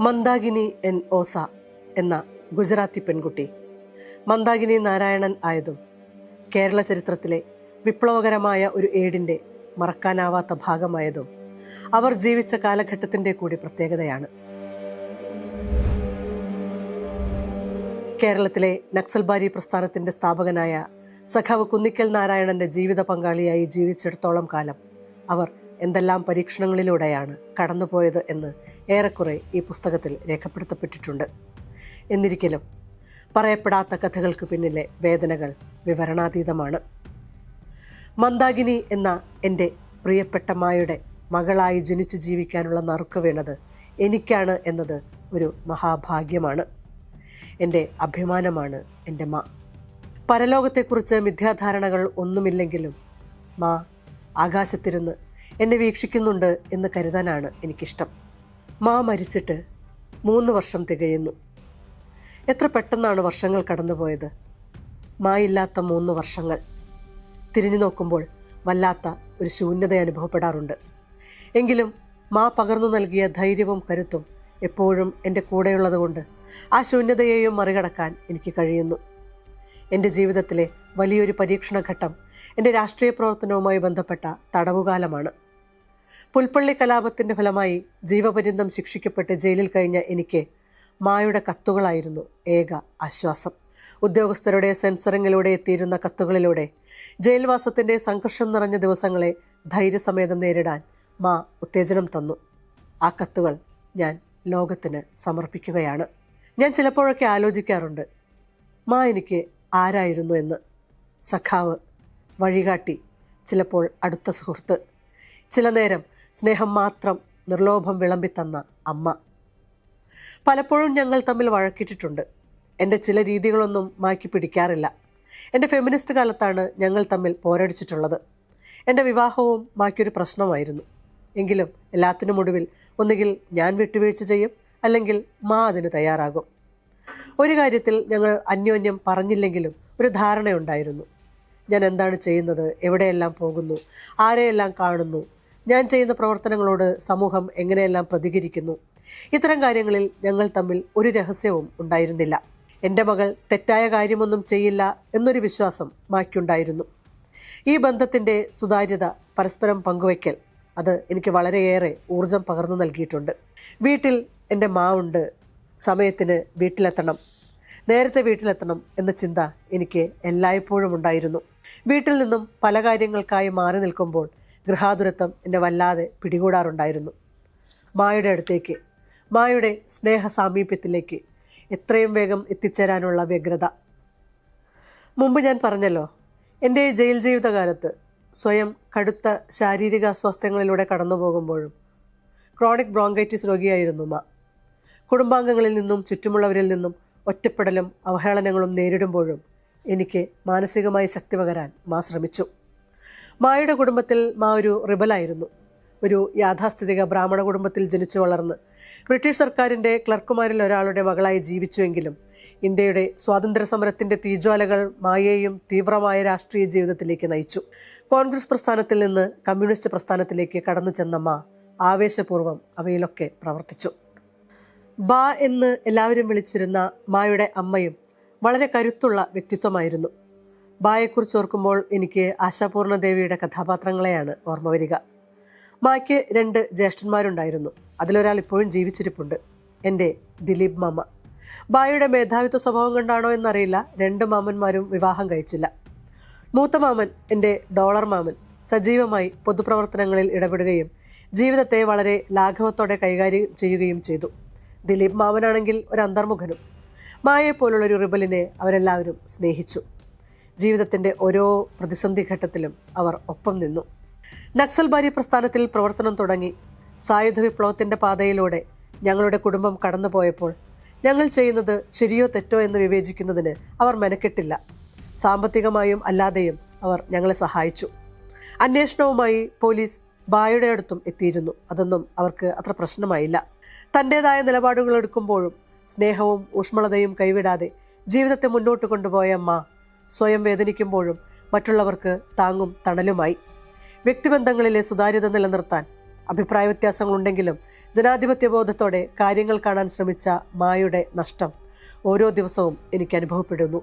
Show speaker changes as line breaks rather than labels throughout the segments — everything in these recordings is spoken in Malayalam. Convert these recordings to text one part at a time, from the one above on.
മന്ദാകിനി എൻ ഓസ എന്ന ഗുജറാത്തി പെൺകുട്ടി. മന്ദാഗിനി നാരായണൻ ആയതും കേരള ചരിത്രത്തിലെ വിപ്ലവകരമായ ഒരു ഏടിന്റെ മറക്കാനാവാത്ത ഭാഗമായതും അവർ ജീവിച്ച കാലഘട്ടത്തിന്റെ കൂടി പ്രത്യേകതയാണ്. കേരളത്തിലെ നക്സൽബാരി പ്രസ്ഥാനത്തിന്റെ സ്ഥാപകനായ സഖാവ് കുന്നിക്കൽ നാരായണന്റെ ജീവിത പങ്കാളിയായി ജീവിച്ചിടത്തോളം കാലം അവർ എന്തെല്ലാം പരീക്ഷണങ്ങളിലൂടെയാണ് കടന്നുപോയത് എന്ന് ഏറെക്കുറെ ഈ പുസ്തകത്തിൽ രേഖപ്പെടുത്തപ്പെട്ടിട്ടുണ്ട്. എന്നിരിക്കലും പറയപ്പെടാത്ത കഥകൾക്ക് പിന്നിലെ വേദനകൾ വിവരണാതീതമാണ്. മന്ദാകിനി എന്ന എന്റെ പ്രിയപ്പെട്ട മായുടെ മകളായി ജനിച്ചു ജീവിക്കാനുള്ള നറുക്ക് വീണത് എനിക്കാണ് എന്നത് ഒരു മഹാഭാഗ്യമാണ്. എന്റെ അഭിമാനമാണ് എന്റെ മാ. പരലോകത്തെക്കുറിച്ച് മിഥ്യാധാരണകൾ ഒന്നുമില്ലെങ്കിലും മാ ആകാശത്തിരുന്ന് എന്നെ വീക്ഷിക്കുന്നുണ്ട് എന്ന് കരുതാനാണ് എനിക്കിഷ്ടം. മാ മരിച്ചിട്ട് മൂന്ന് വർഷം തികയുന്നു. എത്ര പെട്ടെന്നാണ് വർഷങ്ങൾ കടന്നുപോയത്? മായില്ലാത്ത മൂന്ന് വർഷങ്ങൾ. തിരിഞ്ഞു നോക്കുമ്പോൾ വല്ലാത്ത ഒരു ശൂന്യത അനുഭവപ്പെടാറുണ്ട്. എങ്കിലും മാ പകർന്നു നൽകിയ ധൈര്യവും കരുത്തും എപ്പോഴും എന്റെ കൂടെയുള്ളതുകൊണ്ട് ആ ശൂന്യതയെയും മറികടക്കാൻ എനിക്ക് കഴിയുന്നു. എന്റെ ജീവിതത്തിലെ വലിയൊരു പരീക്ഷണഘട്ടം എന്റെ രാഷ്ട്രീയ പ്രവർത്തനവുമായി ബന്ധപ്പെട്ട തടവുകാലമാണ്. പുൽപ്പള്ളി കലാപത്തിന്റെ ഫലമായി ജീവപര്യന്തം ശിക്ഷിക്കപ്പെട്ട് ജയിലിൽ കഴിഞ്ഞ എനിക്ക് മായുടെ കത്തുകളായിരുന്നു ഏക ആശ്വാസം. ഉദ്യോഗസ്ഥരുടെ സെൻസറിങ്ങിലൂടെ എത്തിയിരുന്ന കത്തുകളിലൂടെ ജയിൽവാസത്തിന്റെ സംഘർഷം നിറഞ്ഞ ദിവസങ്ങളെ ധൈര്യസമേതം നേരിടാൻ മാ ഉത്തേജനം തന്നു. ആ കത്തുകൾ ഞാൻ ലോകത്തിന് സമർപ്പിക്കുകയാണ്. ഞാൻ ചിലപ്പോഴൊക്കെ ആലോചിക്കാറുണ്ട് മാ എനിക്ക് ആരായിരുന്നു എന്ന് സഖാവ് വഴികാട്ടി ചിലപ്പോൾ അടുത്ത സുഹൃത്ത്. ചില നേരം സ്നേഹം മാത്രം നിർലോഭം വിളമ്പിത്തന്ന അമ്മ. പലപ്പോഴും ഞങ്ങൾ തമ്മിൽ വഴക്കിട്ടിട്ടുണ്ട്. എന്റെ ചില രീതികളൊന്നും മാക്കി പിടിക്കാറില്ല. എന്റെ ഫെമിനിസ്റ്റ് കാലത്താണ് ഞങ്ങൾ തമ്മിൽ പോരടിച്ചിട്ടുള്ളത്. എന്റെ വിവാഹവും മാക്കിയൊരു പ്രശ്നമായിരുന്നു. എങ്കിലും എല്ലാത്തിനും ഒടുവിൽ ഒന്നുകിൽ ഞാൻ വിട്ടുവീഴ്ച ചെയ്യും അല്ലെങ്കിൽ മാ അതിന് തയ്യാറാകും. ഒരു കാര്യത്തിൽ ഞങ്ങൾ അന്യോന്യം പറഞ്ഞില്ലെങ്കിലും ഒരു ധാരണയുണ്ടായിരുന്നു. ഞാൻ എന്താണ് ചെയ്യുന്നത്? എവിടെയെല്ലാം പോകുന്നു? ആരെയെല്ലാം കാണുന്നു? ഞാൻ ചെയ്യുന്ന പ്രവർത്തനങ്ങളോട് സമൂഹം എങ്ങനെയെല്ലാം പ്രതികരിക്കുന്നു? ഇത്തരം കാര്യങ്ങളിൽ ഞങ്ങൾ തമ്മിൽ ഒരു രഹസ്യവും ഉണ്ടായിരുന്നില്ല. എന്റെ മകൾ തെറ്റായ കാര്യമൊന്നും ചെയ്യില്ല എന്നൊരു വിശ്വാസം മാക്കിയുണ്ടായിരുന്നു ഈ ബന്ധത്തിന്റെ സുതാര്യത പരസ്പരം പങ്കുവയ്ക്കൽ അത് എനിക്ക് വളരെയേറെ ഊർജം പകർന്നു നൽകിയിട്ടുണ്ട്. വീട്ടിൽ എന്റെ മാവുണ്ട് സമയത്തിന് വീട്ടിലെത്തണം. നേരത്തെ വീട്ടിലെത്തണം എന്ന ചിന്ത എനിക്ക് എല്ലായ്പ്പോഴും ഉണ്ടായിരുന്നു. വീട്ടിൽ നിന്നും പല കാര്യങ്ങൾക്കായി മാറി നിൽക്കുമ്പോൾ ഗൃഹാതുരത്വം എന്നെ വല്ലാതെ പിടികൂടാറുണ്ടായിരുന്നു. മായുടെ അടുത്തേക്ക് മായുടെ സ്നേഹ സാമീപ്യത്തിലേക്ക് എത്രയും വേഗം എത്തിച്ചേരാനുള്ള വ്യഗ്രത. മുമ്പ് ഞാൻ പറഞ്ഞല്ലോ എന്റെ ജയിൽ ജീവിതകാലത്ത് സ്വയം കടുത്ത ശാരീരിക അസ്വാസ്ഥ്യങ്ങളിലൂടെ കടന്നു പോകുമ്പോഴും ക്രോണിക് ബ്രോങ്കൈറ്റിസ് രോഗിയായിരുന്നു മാ. കുടുംബാംഗങ്ങളിൽ നിന്നും ചുറ്റുമുള്ളവരിൽ നിന്നും ഒറ്റപ്പെടലും അവഹേളനങ്ങളും നേരിടുമ്പോഴും എനിക്ക് മാനസികമായി ശക്തി പകരാൻ മാ ശ്രമിച്ചു. മായുടെ കുടുംബത്തിൽ മാ ഒരു റിബലായിരുന്നു. ഒരു യാഥാസ്ഥിതിക ബ്രാഹ്മണ കുടുംബത്തിൽ ജനിച്ചു വളർന്ന് ബ്രിട്ടീഷ് സർക്കാരിന്റെ ക്ലർക്കുമാരിൽ ഒരാളുടെ മകളായി ജീവിച്ചുവെങ്കിലും ഇന്ത്യയുടെ സ്വാതന്ത്ര്യ സമരത്തിന്റെ തീജ്വാലകൾ മായയെയും തീവ്രമായ രാഷ്ട്രീയ ജീവിതത്തിലേക്ക് നയിച്ചു. കോൺഗ്രസ് പ്രസ്ഥാനത്തിൽ നിന്ന് കമ്മ്യൂണിസ്റ്റ് പ്രസ്ഥാനത്തിലേക്ക് കടന്നു ചെന്ന മാ ആവേശപൂർവം അവയിലൊക്കെ പ്രവർത്തിച്ചു. ബാ എന്ന് എല്ലാവരും വിളിച്ചിരുന്ന മായുടെ അമ്മയും വളരെ കരുത്തുള്ള വ്യക്തിത്വമായിരുന്നു. ബായെക്കുറിച്ച് ഓർക്കുമ്പോൾ എനിക്ക് ആശാപൂർണ ദേവിയുടെ കഥാപാത്രങ്ങളെയാണ് ഓർമ്മ വരിക. മായ്ക്ക് രണ്ട് ജ്യേഷ്ഠന്മാരുണ്ടായിരുന്നു. അതിലൊരാൾ ഇപ്പോഴും ജീവിച്ചിരിപ്പുണ്ട്. എന്റെ ദിലീപ് മാമ. ബായുടെ മേധാവിത്വ സ്വഭാവം കൊണ്ടാണോ എന്നറിയില്ല. രണ്ട് മാമന്മാരും വിവാഹം കഴിച്ചില്ല. മൂത്ത മാമൻ എന്റെ ഡോളർ മാമൻ സജീവമായി പൊതുപ്രവർത്തനങ്ങളിൽ ഇടപെടുകയും ജീവിതത്തെ വളരെ ലാഘവത്തോടെ കൈകാര്യം ചെയ്യുകയും ചെയ്തു. ദിലീപ് മാമനാണെങ്കിൽ ഒരു അന്തർമുഖനും. മായയെപ്പോലുള്ള ഒരു റിബലിനെ അവരെല്ലാവരും സ്നേഹിച്ചു. ജീവിതത്തിന്റെ ഓരോ പ്രതിസന്ധി ഘട്ടത്തിലും അവർ ഒപ്പം നിന്നു. നക്സൽ നക്സൽബാരി പ്രസ്ഥാനത്തിൽ പ്രവർത്തനം തുടങ്ങി. സായുധ വിപ്ലവത്തിന്റെ പാതയിലൂടെ ഞങ്ങളുടെ കുടുംബം കടന്നുപോയപ്പോൾ ഞങ്ങൾ ചെയ്യുന്നത് ശരിയോ തെറ്റോ എന്ന് വിവേചിക്കുന്നതിന് അവർ മെനക്കെട്ടില്ല. സാമ്പത്തികമായും അല്ലാതെയും അവർ ഞങ്ങളെ സഹായിച്ചു. അന്വേഷണവുമായി പോലീസ് ബായുടെ അടുത്തും എത്തിയിരുന്നു. അതൊന്നും അവർക്ക് അത്ര പ്രശ്നമായില്ല. തന്റെതായ നിലപാടുകൾ എടുക്കുമ്പോഴും സ്നേഹവും ഊഷ്മളതയും കൈവിടാതെ ജീവിതത്തെ മുന്നോട്ട് കൊണ്ടുപോയ അമ്മ സ്വയം വേദനിക്കുമ്പോഴും മറ്റുള്ളവർക്ക് താങ്ങും തണലുമായി. വ്യക്തിബന്ധങ്ങളിലെ സുതാര്യത നിലനിർത്താൻ അഭിപ്രായ വ്യത്യാസങ്ങളുണ്ടെങ്കിലും ജനാധിപത്യ ബോധത്തോടെ കാര്യങ്ങൾ കാണാൻ ശ്രമിച്ച മായയുടെ നഷ്ടം ഓരോ ദിവസവും എനിക്ക് അനുഭവപ്പെടുന്നു.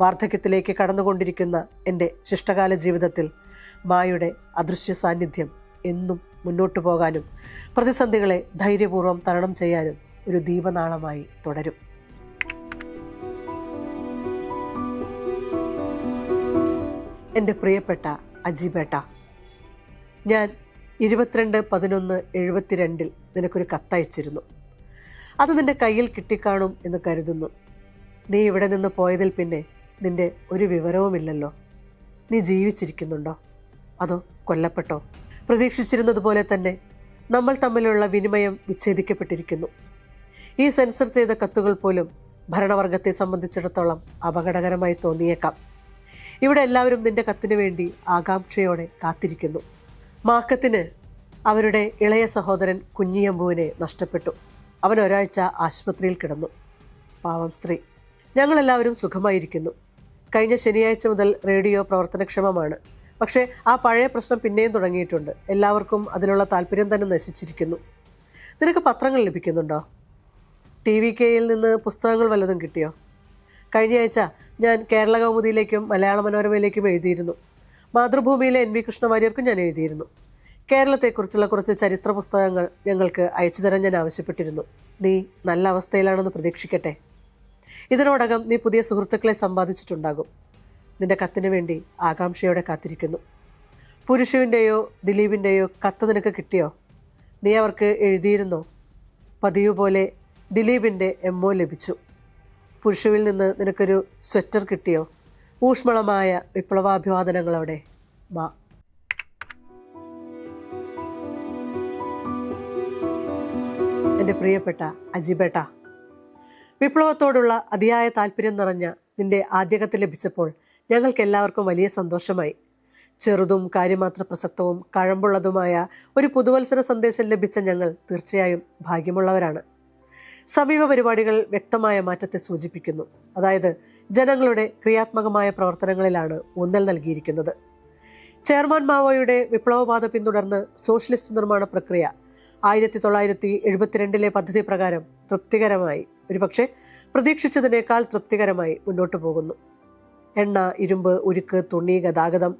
വാർദ്ധക്യത്തിലേക്ക് കടന്നുകൊണ്ടിരിക്കുന്ന എന്റെ ശിഷ്ടകാല ജീവിതത്തിൽ മായയുടെ അദൃശ്യ സാന്നിധ്യം എന്നും മുന്നോട്ടു പോകാനും പ്രതിസന്ധികളെ ധൈര്യപൂർവം തരണം ചെയ്യാനും ഒരു ദീപനാളമായി തുടരും. എന്റെ പ്രിയപ്പെട്ട അജിബേട്ട ഞാൻ ഇരുപത്തിരണ്ട് പതിനൊന്ന് എഴുപത്തിരണ്ടിൽ നിനക്കൊരു കത്തയച്ചിരുന്നു. അത് നിന്റെ കയ്യിൽ കിട്ടിക്കാണും എന്ന് കരുതുന്നു. നീ ഇവിടെ നിന്ന് പോയതിൽ പിന്നെ നിന്റെ ഒരു വിവരവുമില്ലല്ലോ. നീ ജീവിച്ചിരിക്കുന്നുണ്ടോ? അതോ കൊല്ലപ്പെട്ടോ? പ്രതീക്ഷിച്ചിരുന്നതുപോലെ തന്നെ നമ്മൾ തമ്മിലുള്ള വിനിമയം വിച്ഛേദിക്കപ്പെട്ടിരിക്കുന്നു. ഈ സെൻസർ ചെയ്ത കത്തുകൾ പോലും ഭരണവർഗത്തെ സംബന്ധിച്ചിടത്തോളം അപകടകരമായി തോന്നിയേക്കാം. ഇവിടെ എല്ലാവരും നിന്റെ കത്തിനു വേണ്ടി ആകാംക്ഷയോടെ കാത്തിരിക്കുന്നു. മാക്കത്തിന് അവരുടെ ഇളയ സഹോദരൻ കുഞ്ഞിയമ്പുവിനെ നഷ്ടപ്പെട്ടു. അവൻ ഒരാഴ്ച ആശുപത്രിയിൽ കിടന്നു. പാവം സ്ത്രീ. ഞങ്ങളെല്ലാവരും സുഖമായിരിക്കുന്നു. കഴിഞ്ഞ ശനിയാഴ്ച മുതൽ റേഡിയോ പ്രവർത്തനക്ഷമമാണ്. പക്ഷേ ആ പഴയ പ്രശ്നം പിന്നെയും തുടങ്ങിയിട്ടുണ്ട്. എല്ലാവർക്കും അതിലുള്ള താല്പര്യം തന്നെ നശിച്ചിരിക്കുന്നു. നിനക്ക് പത്രങ്ങൾ ലഭിക്കുന്നുണ്ടോ? ടി വി കെയിൽ നിന്ന് പുസ്തകങ്ങൾ വല്ലതും കിട്ടിയോ? കഴിഞ്ഞ ആഴ്ച ഞാൻ കേരള കൗമുദിയിലേക്കും മലയാള മനോരമയിലേക്കും എഴുതിയിരുന്നു. മാതൃഭൂമിയിലെ എൻ വി കൃഷ്ണവാര്യർക്കും ഞാൻ എഴുതിയിരുന്നു. കേരളത്തെക്കുറിച്ചുള്ള കുറച്ച് ചരിത്ര പുസ്തകങ്ങൾ ഞങ്ങൾക്ക് അയച്ചു തരാൻ ഞാൻ ആവശ്യപ്പെട്ടിരുന്നു. നീ നല്ല അവസ്ഥയിലാണെന്ന് പ്രതീക്ഷിക്കട്ടെ. ഇതിനോടകം നീ പുതിയ സുഹൃത്തുക്കളെ സമ്പാദിച്ചിട്ടുണ്ടാകും. നിന്റെ കത്തിന് വേണ്ടി ആകാംക്ഷയോടെ കാത്തിരിക്കുന്നു. പുരുഷുവിന്റെയോ ദിലീപിന്റെയോ കത്ത് നിനക്ക് കിട്ടിയോ? നീ അവർക്ക് എഴുതിയിരുന്നോ? പതിവ് പോലെ ദിലീപിന്റെ എം ഒ ലഭിച്ചു. പുരുഷുവിൽ നിന്ന് നിനക്കൊരു സ്വെറ്റർ കിട്ടിയോ? ഊഷ്മളമായ വിപ്ലവാഭിവാദനങ്ങളോടെ മാ. എന്റെ പ്രിയപ്പെട്ട അജിബേട്ട വിപ്ലവത്തോടുള്ള അതിയായ താല്പര്യം നിറഞ്ഞ നിന്റെ ആദ്യകത്ത് ലഭിച്ചപ്പോൾ ഞങ്ങൾക്ക് എല്ലാവർക്കും വലിയ സന്തോഷമായി. ചെറുതും കാര്യമാത്ര പ്രസക്തവും കഴമ്പുള്ളതുമായ ഒരു പുതുവത്സര സന്ദേശം ലഭിച്ച ഞങ്ങൾ തീർച്ചയായും ഭാഗ്യമുള്ളവരാണ്. സമീപ പരിപാടികൾ വ്യക്തമായ മാറ്റത്തെ സൂചിപ്പിക്കുന്നു. അതായത് ജനങ്ങളുടെ ക്രിയാത്മകമായ പ്രവർത്തനങ്ങളിലാണ് ഊന്നൽ നൽകിയിരിക്കുന്നത്. ചെയർമാൻ മാവോയുടെ വിപ്ലവപാത പിന്തുടർന്ന് സോഷ്യലിസ്റ്റ് നിർമ്മാണ പ്രക്രിയ ആയിരത്തി തൊള്ളായിരത്തി എഴുപത്തിരണ്ടിലെ പദ്ധതി പ്രകാരം തൃപ്തികരമായി ഒരുപക്ഷെ പ്രതീക്ഷിച്ചതിനേക്കാൾ തൃപ്തികരമായി മുന്നോട്ടു പോകുന്നു എണ്ണ ഇരുമ്പ് ഉരുക്ക് തുണി ഗതാഗതം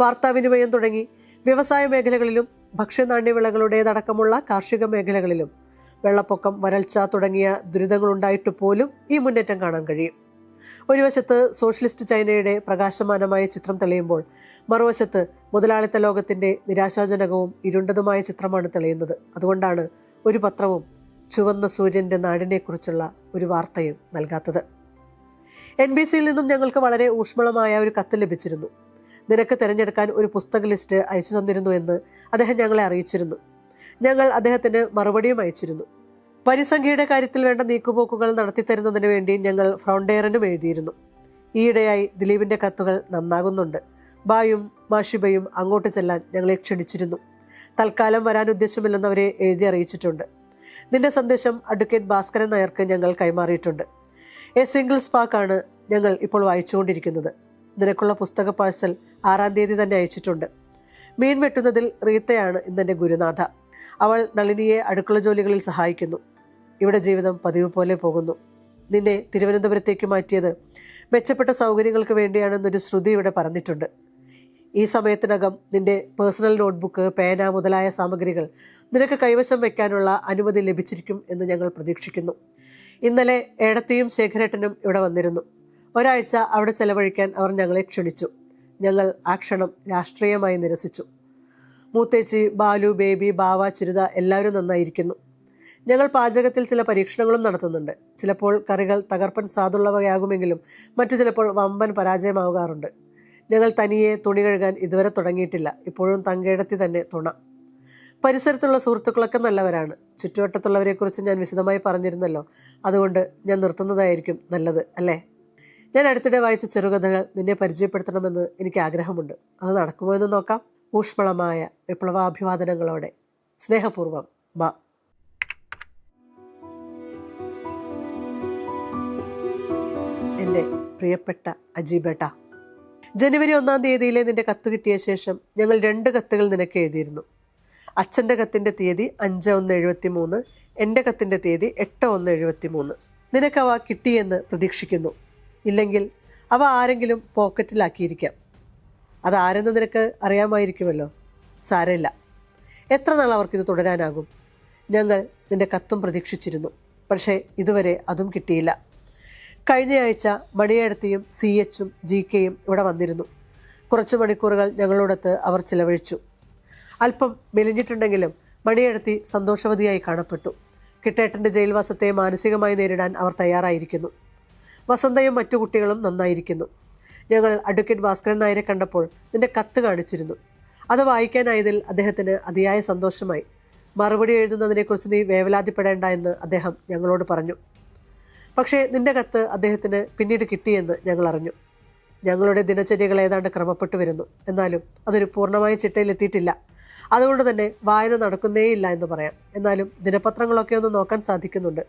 വാർത്താവിനിമയം തുടങ്ങി വ്യവസായ മേഖലകളിലും ഭക്ഷ്യനാണ്യവിളകളുടേതടക്കമുള്ള കാർഷിക മേഖലകളിലും വെള്ളപ്പൊക്കം വരൾച്ച തുടങ്ങിയ ദുരിതങ്ങളുണ്ടായിട്ട് പോലും ഈ മുന്നേറ്റം കാണാൻ കഴിയും. ഒരു വശത്ത് സോഷ്യലിസ്റ്റ് ചൈനയുടെ പ്രകാശമാനമായ ചിത്രം തെളിയുമ്പോൾ മറുവശത്ത് മുതലാളിത്ത ലോകത്തിന്റെ നിരാശാജനകവും ഇരുണ്ടതുമായ ചിത്രമാണ് തെളിയുന്നത്. അതുകൊണ്ടാണ് ഒരു പത്രവും ചുവന്ന സൂര്യന്റെ നാടിനെക്കുറിച്ചുള്ള ഒരു വാർത്തയും നൽകാത്തത്. എൻ ബി സിയിൽ നിന്നും ഞങ്ങൾക്ക് വളരെ ഊഷ്മളമായ ഒരു കത്ത് ലഭിച്ചിരുന്നു. നിനക്ക് തിരഞ്ഞെടുക്കാൻ ഒരു പുസ്തക ലിസ്റ്റ് അയച്ചു തന്നിരുന്നു എന്ന് അദ്ദേഹം ഞങ്ങളെ അറിയിച്ചിരുന്നു. ഞങ്ങൾ അദ്ദേഹത്തിന് മറുപടിയും അയച്ചിരുന്നു. പരിസംഖ്യയുടെ കാര്യത്തിൽ വേണ്ട നീക്കുപോക്കുകൾ നടത്തിത്തരുന്നതിന് വേണ്ടി ഞങ്ങൾ ഫ്രോണ്ടെയറിനും എഴുതിയിരുന്നു. ഈയിടെയായി ദിലീപിന്റെ കത്തുകൾ നന്നാകുന്നുണ്ട്. ബായും മാഷിബയും അങ്ങോട്ട് ചെല്ലാൻ ഞങ്ങളെ ക്ഷണിച്ചിരുന്നു. തൽക്കാലം വരാൻ ഉദ്ദേശമില്ലെന്നവരെ എഴുതി അറിയിച്ചിട്ടുണ്ട്. നിന്റെ സന്ദേശം അഡ്വക്കേറ്റ് ഭാസ്കരൻ നായർക്ക് ഞങ്ങൾ കൈമാറിയിട്ടുണ്ട്. എ സിംഗിൾ സ്പാക്കാണ് ഞങ്ങൾ ഇപ്പോൾ വായിച്ചുകൊണ്ടിരിക്കുന്നത്. നിനക്കുള്ള പുസ്തക പാഴ്സൽ ആറാം തീയതി തന്നെ അയച്ചിട്ടുണ്ട്. മീൻ വെട്ടുന്നതിൽ റീത്തയാണ് ഇന്നെന്റെ ഗുരുനാഥ. അവൾ നളിനിയെ അടുക്കള ജോലികളിൽ സഹായിക്കുന്നു. ഇവിടെ ജീവിതം പതിവ് പോലെ പോകുന്നു. നിന്നെ തിരുവനന്തപുരത്തേക്ക് മാറ്റിയത് മെച്ചപ്പെട്ട സൗകര്യങ്ങൾക്ക് വേണ്ടിയാണെന്നൊരു ശ്രുതി ഇവിടെ പറഞ്ഞിട്ടുണ്ട്. ഈ സമയത്തിനകം നിന്റെ പേഴ്സണൽ നോട്ട്ബുക്ക് പേന മുതലായ സാമഗ്രികൾ നിനക്ക് കൈവശം വയ്ക്കാനുള്ള അനുമതി ലഭിച്ചിരിക്കും എന്ന് ഞങ്ങൾ പ്രതീക്ഷിക്കുന്നു. ഇന്നലെ ഏടത്തിയും ശേഖരേട്ടനും ഇവിടെ വന്നിരുന്നു. ഒരാഴ്ച അവിടെ ചെലവഴിക്കാൻ അവർ ഞങ്ങളെ ക്ഷണിച്ചു. ഞങ്ങൾ ആ ക്ഷണം രാഷ്ട്രീയമായി നിരസിച്ചു. മൂത്തേച്ചി ബാലു ബേബി ബാവ ചിരുത എല്ലാവരും നന്നായിരിക്കുന്നു. ഞങ്ങൾ പാചകത്തിൽ ചില പരീക്ഷണങ്ങളും നടത്തുന്നുണ്ട്. ചിലപ്പോൾ കറികൾ തകർപ്പൻ സ്വാദുള്ളവയാകുമെങ്കിലും മറ്റു ചിലപ്പോൾ വമ്പൻ പരാജയമാകാറുണ്ട്. ഞങ്ങൾ തനിയെ തുണി കഴുകാൻ ഇതുവരെ തുടങ്ങിയിട്ടില്ല. ഇപ്പോഴും തങ്കേടത്തി തന്നെ തുണ. പരിസരത്തുള്ള സുഹൃത്തുക്കളൊക്കെ നല്ലവരാണ്. ചുറ്റുവട്ടത്തുള്ളവരെക്കുറിച്ച് ഞാൻ വിശദമായി പറഞ്ഞിരുന്നല്ലോ. അതുകൊണ്ട് ഞാൻ നിർത്തുന്നതായിരിക്കും നല്ലത് അല്ലേ? ഞാൻ അടുത്തിടെ വായിച്ച ചെറുകഥകൾ നിന്നെ പരിചയപ്പെടുത്തണമെന്ന് എനിക്ക് ആഗ്രഹമുണ്ട്. അത് നടക്കുമോ എന്ന് നോക്കാം. ഊഷ്മളമായ വിപ്ലവാഭിവാദനങ്ങളോടെ. സ്നേഹപൂർവം മാ എന്റെ പ്രിയപ്പെട്ട അജീബേട്ട ജനുവരി ഒന്നാം തീയതിയിലെ നിന്റെ കത്ത് കിട്ടിയ ശേഷം ഞങ്ങൾ രണ്ട് കത്തുകൾ നിനക്ക് എഴുതിയിരുന്നു. അച്ഛന്റെ കത്തിന്റെ തീയതി അഞ്ച് ഒന്ന് എഴുപത്തി മൂന്ന് എന്റെ കത്തിന്റെ തീയതി എട്ട് ഒന്ന് എഴുപത്തി മൂന്ന് നിനക്കവ കിട്ടിയെന്ന് പ്രതീക്ഷിക്കുന്നു. ഇല്ലെങ്കിൽ അവ ആരെങ്കിലും പോക്കറ്റിലാക്കിയിരിക്കാം. അതാരെന്ന് നിനക്ക് അറിയാമായിരിക്കുമല്ലോ? സാരമില്ല. എത്ര നാൾ അവർക്കിത് തുടരാനാകും? ഞങ്ങൾ നിന്റെ കത്തും പ്രതീക്ഷിച്ചിരുന്നു. പക്ഷേ ഇതുവരെ അതും കിട്ടിയില്ല. കഴിഞ്ഞയാഴ്ച മണിയടത്തിയും സി എച്ചും ജി കെയും ഇവിടെ വന്നിരുന്നു. കുറച്ച് മണിക്കൂറുകൾ ഞങ്ങളോടൊത്ത് അവർ ചിലവഴിച്ചു. അല്പം മെലിഞ്ഞിട്ടുണ്ടെങ്കിലും മണിയെടുത്തി സന്തോഷവതിയായി കാണപ്പെട്ടു. കിട്ടേട്ടന്റെ ജയിൽവാസത്തെ മാനസികമായി നേരിടാൻ അവർ തയ്യാറായിരിക്കുന്നു. വസന്തയും മറ്റു കുട്ടികളും നന്നായിരിക്കുന്നു. ഞങ്ങൾ അഡ്വക്കേറ്റ് ഭാസ്കരൻ നായരെ കണ്ടപ്പോൾ നിന്റെ കത്ത് കാണിച്ചിരുന്നു. അത് വായിക്കാനായതിൽ അദ്ദേഹത്തിന് അതിയായ സന്തോഷമായി. മറുപടി എഴുതുന്നതിനെക്കുറിച്ച് നീ വേവലാതിപ്പെടേണ്ട എന്ന് അദ്ദേഹം ഞങ്ങളോട് പറഞ്ഞു. പക്ഷേ നിന്റെ കത്ത് അദ്ദേഹത്തിന് പിന്നീട് കിട്ടിയെന്ന് ഞങ്ങൾ അറിഞ്ഞു. ഞങ്ങളുടെ ദിനചര്യകൾ ഏതാണ്ട് ക്രമപ്പെട്ടു വരുന്നു. എന്നാലും അതൊരു പൂർണമായ ചിട്ടയിലെത്തിയിട്ടില്ല. അതുകൊണ്ട് തന്നെ വായന നടക്കുന്നേയില്ല എന്ന് പറയാം. എന്നാലും ദിനപത്രങ്ങളൊക്കെ ഒന്ന് നോക്കാൻ സാധിക്കുന്നുണ്ട്.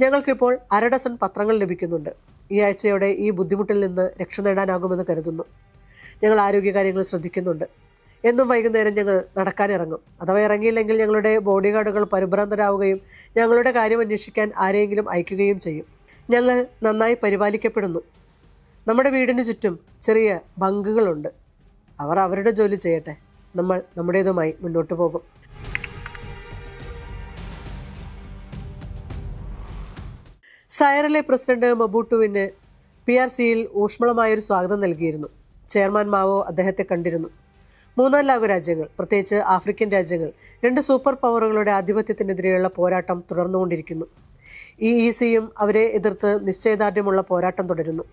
ഞങ്ങൾക്കിപ്പോൾ അരഡസൺ പത്രങ്ങൾ ലഭിക്കുന്നുണ്ട്. ഈ ആഴ്ചയോടെ ഈ ബുദ്ധിമുട്ടിൽ നിന്ന് രക്ഷ നേടാനാകുമെന്ന് കരുതുന്നു. ഞങ്ങൾ ആരോഗ്യകാര്യങ്ങൾ ശ്രദ്ധിക്കുന്നുണ്ട്. എന്നും വൈകുന്നേരം ഞങ്ങൾ നടക്കാനിറങ്ങും അഥവാ ഇറങ്ങിയില്ലെങ്കിൽ ഞങ്ങളുടെ ബോഡി ഗാർഡുകൾ പരിഭ്രാന്തരാവുകയും ഞങ്ങളുടെ കാര്യം അന്വേഷിക്കാൻ ആരെയെങ്കിലും അയക്കുകയും ചെയ്യും. ഞങ്ങൾ നന്നായി പരിപാലിക്കപ്പെടുന്നു. നമ്മുടെ വീടിന് ചുറ്റും ചെറിയ ബങ്കുകളുണ്ട്. അവർ അവരുടെ ജോലി ചെയ്യട്ടെ. നമ്മൾ നമ്മുടേതുമായി മുന്നോട്ട് പോകും. സയറിലെ പ്രസിഡന്റ് മബൂട്ടുവിന് പി ആർ സിയിൽ ഊഷ്മളമായൊരു സ്വാഗതം നൽകിയിരുന്നു. ചെയർമാൻ മാവോ അദ്ദേഹത്തെ കണ്ടിരുന്നു. മൂന്നാം ലോക രാജ്യങ്ങൾ പ്രത്യേകിച്ച് ആഫ്രിക്കൻ രാജ്യങ്ങൾ രണ്ട് സൂപ്പർ പവറുകളുടെ ആധിപത്യത്തിനെതിരെയുള്ള പോരാട്ടം തുടർന്നുകൊണ്ടിരിക്കുന്നു. ഈ ഇ സിയും അവരെ എതിർത്ത് നിശ്ചയദാർഢ്യമുള്ള പോരാട്ടം തുടരുന്നു.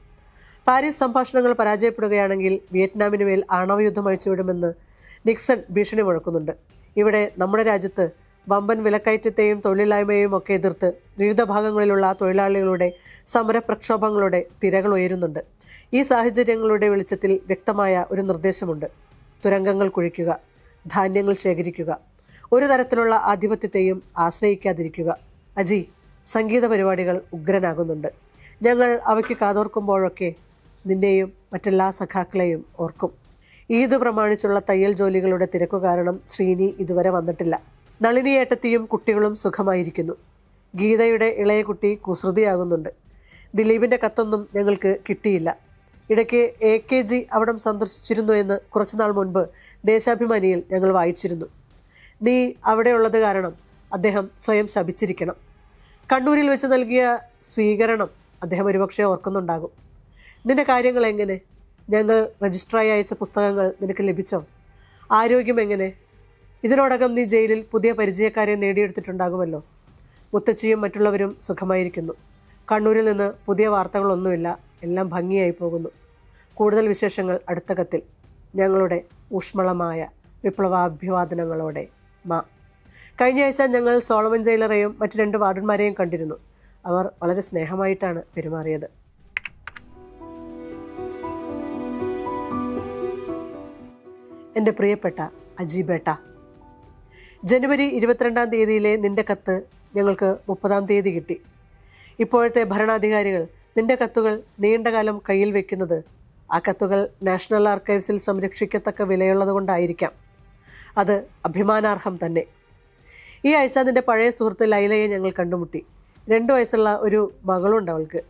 പാരീസ് സംഭാഷണങ്ങൾ പരാജയപ്പെടുകയാണെങ്കിൽ വിയറ്റ്നാമിന് മേൽ ആണവയുദ്ധം അഴിച്ചുവിടുമെന്ന് നിക്സൺ ഭീഷണി മുഴക്കുന്നുണ്ട്. ഇവിടെ നമ്മുടെ രാജ്യത്ത് വമ്പൻ വിലക്കയറ്റത്തെയും തൊഴിലില്ലായ്മയെയും ഒക്കെ എതിർത്ത് വിവിധ ഭാഗങ്ങളിലുള്ള തൊഴിലാളികളുടെ സമരപ്രക്ഷോഭങ്ങളുടെ തിരകൾ ഉയരുന്നുണ്ട്. ഈ സാഹചര്യങ്ങളുടെ വെളിച്ചത്തിൽ വ്യക്തമായ ഒരു നിർദ്ദേശമുണ്ട്. തുരങ്കങ്ങൾ കുഴിക്കുക ധാന്യങ്ങൾ ശേഖരിക്കുക ഒരു തരത്തിലുള്ള ആധിപത്യത്തെയും ആശ്രയിക്കാതിരിക്കുക. അജി സംഗീത പരിപാടികൾ ഉഗ്രനാകുന്നുണ്ട്. ഞങ്ങൾ അവയ്ക്ക് കാതോർക്കുമ്പോഴൊക്കെ നിന്നെയും മറ്റെല്ലാ സഖാക്കളെയും ഓർക്കും. ഈദ് പ്രമാണിച്ചുള്ള തയ്യൽ ജോലികളുടെ തിരക്കു കാരണം ശ്രീനി ഇതുവരെ വന്നിട്ടില്ല. നളിനിയേട്ടത്തിയും കുട്ടികളും സുഖമായിരിക്കുന്നു. ഗീതയുടെ ഇളയ കുട്ടി കുസൃതിയാകുന്നുണ്ട്. ദിലീപിന്റെ കത്തൊന്നും ഞങ്ങൾക്ക് കിട്ടിയില്ല. ഇടയ്ക്ക് എ കെ ജി അവിടം സന്ദർശിച്ചിരുന്നു എന്ന് കുറച്ചുനാൾ മുൻപ് ദേശാഭിമാനിയിൽ ഞങ്ങൾ വായിച്ചിരുന്നു. നീ അവിടെയുള്ളത് കാരണം അദ്ദേഹം സ്വയം ശപിച്ചിരിക്കണം. കണ്ണൂരിൽ വെച്ച് നൽകിയ സ്വീകരണം അദ്ദേഹം ഒരുപക്ഷെ ഓർക്കുന്നുണ്ടാകും. നിന്റെ കാര്യങ്ങൾ എങ്ങനെ? ഞങ്ങൾ രജിസ്ട്രായി അയച്ച പുസ്തകങ്ങൾ നിനക്ക് ലഭിച്ചോ? ആരോഗ്യം എങ്ങനെ? ഇതിനോടകം നീ ജയിലിൽ പുതിയ പരിചയക്കാരെ നേടിയെടുത്തിട്ടുണ്ടാകുമല്ലോ. മുത്തച്ഛിയും മറ്റുള്ളവരും സുഖമായിരിക്കുന്നു. കണ്ണൂരിൽ നിന്ന് പുതിയ വാർത്തകളൊന്നുമില്ല. എല്ലാം ഭംഗിയായി പോകുന്നു. കൂടുതൽ വിശേഷങ്ങൾ അടുത്ത കത്തിൽ. ഞങ്ങളുടെ ഊഷ്മളമായ വിപ്ലവാഭിവാദനങ്ങളോടെ മാ. കഴിഞ്ഞ ആഴ്ച ഞങ്ങൾ സോളമൻ ജയിലറെയും മറ്റു രണ്ട് വാർഡന്മാരെയും കണ്ടിരുന്നു. അവർ വളരെ സ്നേഹമായിട്ടാണ് പെരുമാറിയത്. എന്റെ പ്രിയപ്പെട്ട അജീബേട്ട. ജനുവരി ഇരുപത്തിരണ്ടാം തീയതിയിലെ നിന്റെ കത്ത് ഞങ്ങൾക്ക് മുപ്പതാം തീയതി കിട്ടി. ഇപ്പോഴത്തെ ഭരണാധികാരികൾ നിന്റെ കത്തുകൾ നീണ്ടകാലം കയ്യിൽ വെക്കുന്നത് ആ കത്തുകൾ നാഷണൽ ആർക്കൈവ്സിൽ സംരക്ഷിക്കത്തക്ക വിലയുള്ളത് കൊണ്ടായിരിക്കാം. അത് അഭിമാനാർഹം തന്നെ. ഈ ആഴ്ച നിന്റെ പഴയ സുഹൃത്ത് ലൈലയെ ഞങ്ങൾ കണ്ടുമുട്ടി. രണ്ടു വയസ്സുള്ള ഒരു മകളുണ്ട് അവൾക്ക്.